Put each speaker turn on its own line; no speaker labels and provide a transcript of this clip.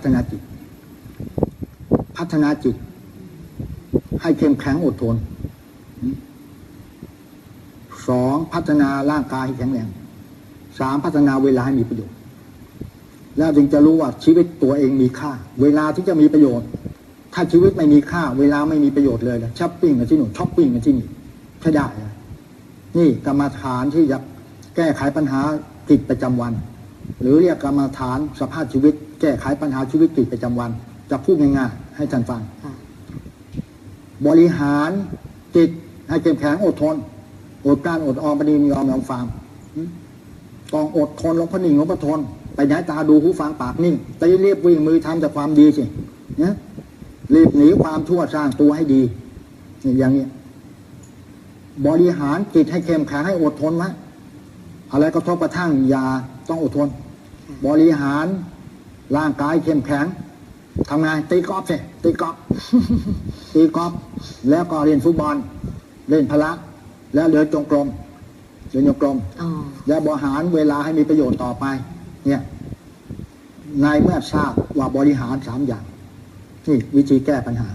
พัฒนาจิต พัฒนาจิต ให้เข้มแข็งอดทนสองพัฒนาร่างกายให้แข็งแรงสามพัฒนาเวลาให้มีประโยชน์ แล้วจึงจะรู้ว่าชีวิตตัวเองมีค่า เวลาที่จะมีประโยชน์ ถ้าชีวิตไม่มีค่า เวลาไม่มีประโยชน์เลยนะช้อปปิ้งกันที่หนูช้อปปิ้งกันที่นี่ใช่ได้นี่กรรมฐานที่จะแก้ไขปัญหากิจประจำวัน หรือเรียกกรรมฐานสภาพชีวิต แก้ไขปัญหาชีวิตกิจประจำวัน จะพูดง่ายๆให้ท่านฟัง
ค่ะ
บริหารจิตให้เข้มแข็งอดทน อดกลั้ารอดออมปณียอมยอมฟังอืมต้องอดทนหลวงพ่อนิ่งหลวงพ่อทน ไปไหนตาดูหูฟังปากนิ่งตีเรียบวิ่งมือทำแต่ความดีสินะรีบหนีความชั่วสร้างตัวให้ดีนี่อย่างนี้บริหารจิตให้เข้มแข็งให้อดทนไว้ อะไรกระทบกระทั่งอย่าต้องอดทน บริหารร่างกายเข้มแข็งทำไงตีกอล์ฟสิตีกอล์ฟตีกอล์ฟแล้วก็เล่นฟุตบอล เล่นพละ แล้วเดินจงกรมเดินจงกรม
อ๋อ
และบริหารเวลาให้มีประโยชน์ต่อไป เนี่ยนายเมื่อทราบว่าบริหารสามอย่างนี่วิธีแก้ปัญหา